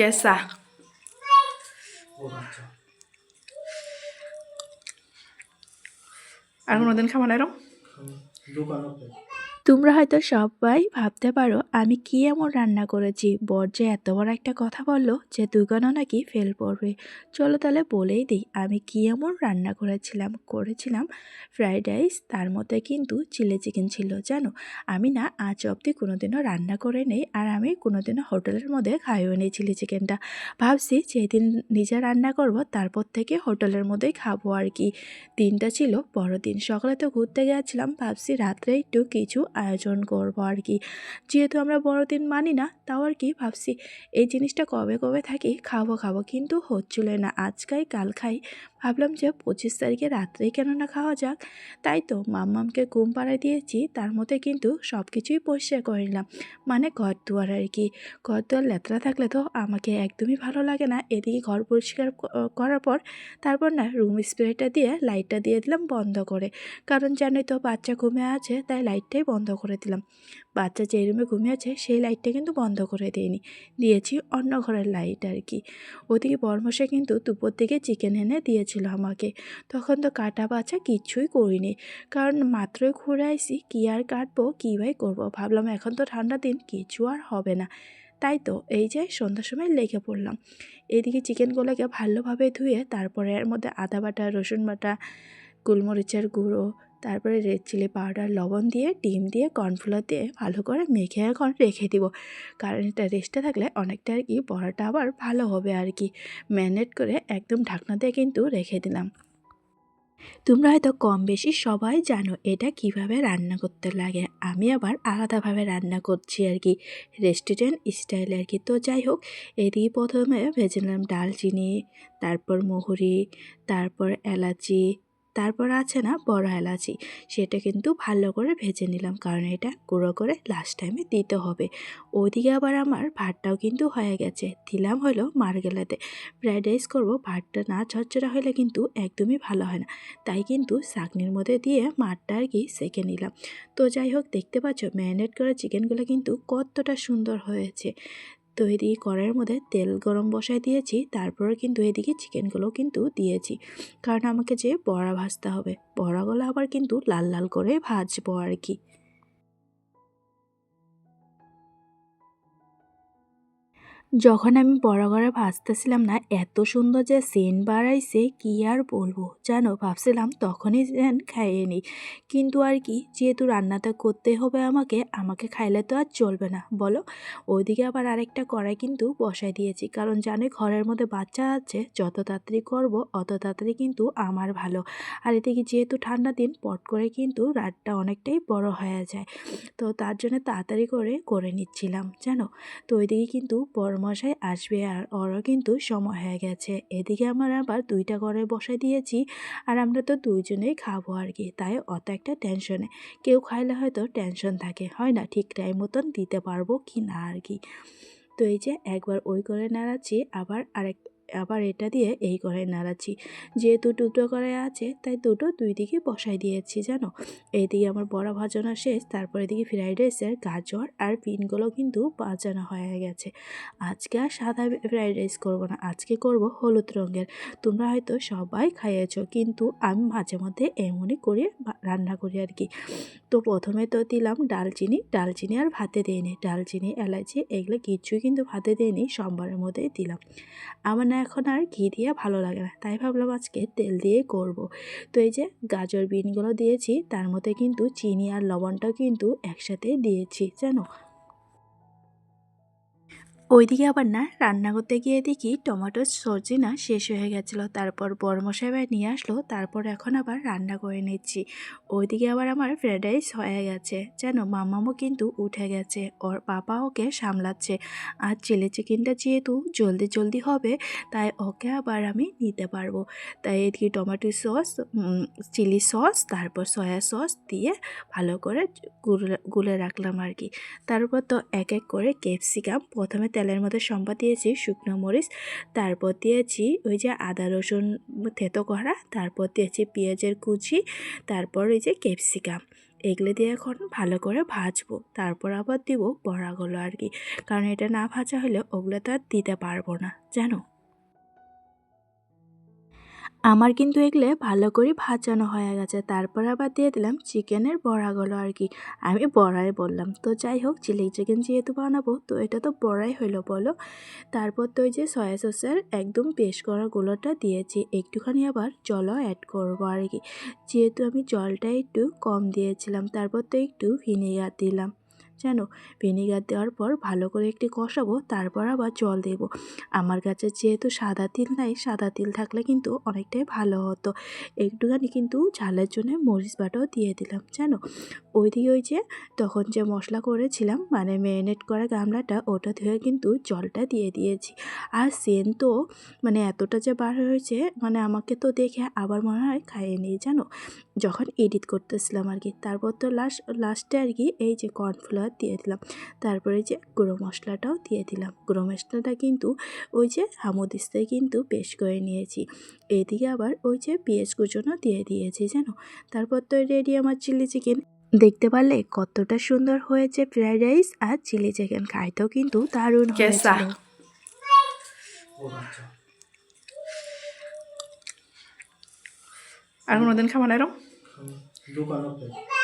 কেসা আর কোনোদিন খাবার এরম তোমরা হয়তো সবাই ভাবতে পারো, আমি কি এমন রান্না করেছি? বর যে এত বড় একটা কথা বলল যে দুগানো নাকি ফেল পড়বে। চলো তাহলে বলেই দিই, আমি কি এমন রান্না করেছিলাম করেছিলাম? ফ্রাইড রাইস, তার মধ্যে কিন্তু চিলি চিকেন ছিল, জানো? আমি না আজ অবধি কোনোদিনও রান্না করে নেই আর আমি কোনোদিনও হোটেলের মধ্যে খাইও নেই চিলি চিকেনটা। ভাবছি যেদিন নিজে রান্না করব, তারপর থেকে হোটেলের মধ্যেই খাব আর কি। দিনটা ছিল বড়দিন, সকালে তো ঘুরতে গেছিলাম, ভাবছি রাত্রে একটু কিছু আয়োজন করব আর কি। যেহেতু আমরা বড়দিন মানি না, তাও আর কি ভাবছি এই জিনিসটা কবে কবে থাকি খাব খাব কিন্তু হচ্ছিল না। আজকাই কাল খাই। ভাবলাম যে পঁচিশ তারিখে রাত্রেই কেন না খাওয়া যাক। তাই তো মাম্মামকে ঘুম পাড়ায় দিয়েছি, তার মধ্যে কিন্তু সব কিছুই পরিষ্কার করে নিলাম। মানে ঘর দুয়ার আর কি। ঘর দুয়ার লেতরা থাকলে তো আমাকে একদমই ভালো লাগে না। এদিকে ঘর পরিষ্কার করার পর তারপর না রুম স্প্রেটা দিয়ে লাইটটা দিয়ে দিলাম বন্ধ করে। কারণ জানোই তো বাচ্চা ঘুমে আছে, তাই লাইটটাই বন্ধ করে দিলাম। বাচ্চা যে রুমে ঘুমিয়ে আছে, সেই লাইটটা কিন্তু বন্ধ করে দিইনি দিয়েছি অন্য ঘরের লাইট আর কি ওদিকে বরমশাই কিন্তু দুপুর দিকে চিকেন এনে দিয়েছিল আমাকে। তখন তো কাটা বাছা কিচ্ছুই করিনি। কারণ মাত্রই ঘুরে আইসি, কী আর কাটবো, কী ভাই করব? ভাবলাম এখন তো ঠান্ডা দিন, কিছু আর হবে না। তাই তো, এই যে সন্ধ্যার সময় লেগে পড়লাম। এইদিকে চিকেনগুলোকে ভালোভাবে ধুয়ে, তারপরে এর মধ্যে আদা বাটা, রসুন বাটা, গোলমরিচের গুঁড়ো তারপরে রেড চিলি পাউডার লবণ দিয়ে, ডিম দিয়ে কর্নফ্লোর দিয়ে ভালো করে মেখে এখন রেখে দিব। কারণ এটা রেস্টে থাকলে অনেকটা আর কি বড়াটা আবার ভালো হবে আর কি। ম্যারিনেট করে একদম ঢাকনা দিয়ে কিন্তু রেখে দিলাম। তোমরা হয়তো কম বেশি সবাই জানো এটা কীভাবে রান্না করতে লাগে। আমি আবার আলাদাভাবে রান্না করছি আর কি। রেস্টুরেন্ট স্টাইলে আর কি। তো যাই হোক, এদিকে প্রথমে ভেজে নিলাম ডালচিনি, তারপর মহুরি, তারপর এলাচি তারপর আছে না বড় এলাচি। সেটা কিন্তু ভালো করে ভেজে নিলাম, কারণ এটা গুঁড়ো করে লাস্ট টাইমে দিতে হবে। ওদিকে আবার আমার ভাতটাও কিন্তু হয়ে গেছে। দিলাম হলো মারগেলাতে। ফ্রাইড রাইস করব, ভাতটা না ঝরঝরা হলে কিন্তু একদমই ভালো হয় না। তাই কিন্তু চাকনির মধ্যে দিয়ে মাঠটা আর কি সেঁকে নিলাম। তো যাই হোক, দেখতে পাচ্ছ ম্যারিনেট করা চিকেনগুলো কিন্তু কতটা সুন্দর হয়েছে। তো এদিকে কড়াইয়ের মধ্যে তেল গরম বসায় দিয়েছি তারপরে কিন্তু এদিকে চিকেনগুলো কিন্তু দিয়েছি। কারণ আমাকে যে বড়া ভাজতে হবে, বড়াগুলো আবার কিন্তু লাল লাল করে ভাজবো আর কি। যখন আমি বড় করে ভাজতেছিলাম না, এত সুন্দর যে সেন বাড়াইছে, কি আর বলব? যেন ভাবছিলাম তখনই যেন খাইয়ে নিই। কিন্তু আর কি, যেহেতু রান্নাটা করতে হবে আমাকে আমাকে খাইলে তো আর চলবে না, বলো? ওইদিকে আবার আরেকটা কড়াই কিন্তু বসাই দিয়েছি। কারণ জানে ঘরের মধ্যে বাচ্চা আছে, যত তাড়াতাড়ি করব, অত তাড়াতাড়ি কিন্তু আমার ভালো। আর এদিকে যেহেতু ঠান্ডা দিন, পট করে কিন্তু রাতটা অনেকটাই বড় হয়ে যায়। তো তার জন্য তাড়াতাড়ি করে করে নিচ্ছিলাম, জানো? তো ওইদিকে কিন্তু বড়মশাই আসবে আর ওরও কিন্তু সময় হয়ে গেছে। এদিকে আমার আবার দুইটা ঘরে বসাই দিয়েছি আর আমরা তো দুইজনেই খাব আর কি, তাই অত একটা টেনশনে কেউ খাইলে হয়তো টেনশন থাকে, হয় না? ঠিক টাইম মতন দিতে পারব কি না আর কি? তো এই যে একবার ওই করে নাড়াচ্ছি, আবার আরেক আবার এটা দিয়ে এই করে নাড়াচ্ছি। যেহেতু দুটো করে আছে, তাই দুটো দুই দিকে বসাই দিয়েছি, জানো? এইদিকে আমার বড়া ভাজানো শেষ, তারপরে এদিকে ফ্রাইড রাইসের গাজর আর পিনগুলো কিন্তু ভাজানো হয়ে গেছে। আজকে আর সাদা ফ্রাইড রাইস করব না, আজকে করব হলুদ রঙের। তোমরা হয়তো সবাই খাইয়েছো, কিন্তু আমি মাঝে মধ্যে এমনই করে রান্না করি আর কি। তো প্রথমে তো দিলাম ডালচিনি ডালচিনি আর ভাতে দিইনি। ডালচিনি এলাচি এগুলো কিছুই কিন্তু ভাতে দিইনি, সোমবারের মধ্যেই দিলাম। আমার না এখন আর ঘি দিয়ে ভালো লাগে না তাই ভাবলাম আজকে তেল দিয়েই করব। তো এই যে গাজর বিনগুলো দিয়েছি, তার মধ্যে কিন্তু চিনি আর লবণটা কিন্তু একসাথে দিয়েছি, জানো ওইদিকে আবার না, রান্না করতে গিয়ে দেখি টমেটোর সবজি না শেষ হয়ে গেছিল। তারপর বড়মশাই ভাই নিয়ে আসলো, তারপর এখন আবার রান্না করে নিচ্ছি। ওইদিকে আবার আমার ফ্রাইড রাইস হয়ে গেছে। জানো মামামও কিন্তু উঠে গেছে, ওর পাপা ওকে সামলাচ্ছে। আর চিলি চিকেনটা যেহেতু জলদি জলদি হবে, তাই ওকে আবার আমি নিতে পারব। তাই এদিকে টমেটো সস চিলি সস, তারপর সয়া সস দিয়ে ভালো করে গুলে রাখলাম আর কি। তারপর তো এক এক করে ক্যাপসিকাম প্রথমে তেলের মধ্যে সম্পা দিয়েছি, শুকনো মরিচ, তারপর দিয়েছি ওই যে আদা রসুন থেতো করা, তারপর দিয়েছি পেঁয়াজের কুচি, তারপর ওই যে ক্যাপসিকাম। এগুলো দিয়ে এখন ভালো করে ভাজবো। তারপর আবার দিব বড়াগুলো আর কি। কারণ এটা না ভাজা হলে ওগুলো তো আর দিতে পারব না, জানো? আমার কিন্তু এগুলো ভালো করে ভাজানো হয়ে গেছে। তারপর আবার দিয়ে দিলাম চিকেনের বড়াগুলো আর কি। আমি বড়াই বললাম। তো যাই হোক, চিলি চিকেন যেহেতু বানাবো, তো এটা তো বড়াই হলো বলো। তারপর তো ওই যে সয়া সসের একদম পেস্ট করা গুলোটা দিয়েছি। একটুখানি আবার জলও অ্যাড করব আর কি। যেহেতু আমি জলটা একটু কম দিয়েছিলাম, তারপর তো একটু ভিনেগার দিলাম। জানো ভিনেগার দেওয়ার পর ভালো করে একটু কষাবো, তারপর আবার জল দেবো। আমার কাছে যেহেতু সাদা তিল নাই, সাদা তিল থাকলে কিন্তু অনেকটাই ভালো হতো। একটুখানি কিন্তু ঝালের জন্য মরিচ বাটাও দিয়ে দিলাম, জানো? ওইদিকে ওই যে তখন যে মশলা করেছিলাম মানে ম্যারিনেট করা গামলাটা, ওটা ধুয়ে কিন্তু জলটা দিয়ে দিয়েছি। আর সেন তো মানে এতটা যে বার হয়েছে মানে আমাকে তো দেখে আবার মনে হয় খাইয়ে নিয়ে জানো? যখন এডিট করতেছিলাম আর কি, তারপর তো লাস্ট লাস্টে আর কি এই যে কর্নফ্লাওয়ার দিয়ে দিলাম। তারপরে যে গুঁড়ো মশলাটাও দিয়ে দিলাম। গুঁড়ো মশলাটা কিন্তু ওই যে হামুদিস্তায় কিন্তু পেস্ট করে নিয়েছি। এদিকে আবার ওই যে পেঁয়াজ কুচনো দিয়ে দিয়েছি জানো? তারপর তো রেডি আমার চিলি চিকেন। দেখতে পারলে কতটা সুন্দর হয়েছে ফ্রাইড রাইস আর চিলি চিকেন। খাইতেও কিন্তু দারুণ আচ্ছা আর কোনোদিন খাব না পেয়ে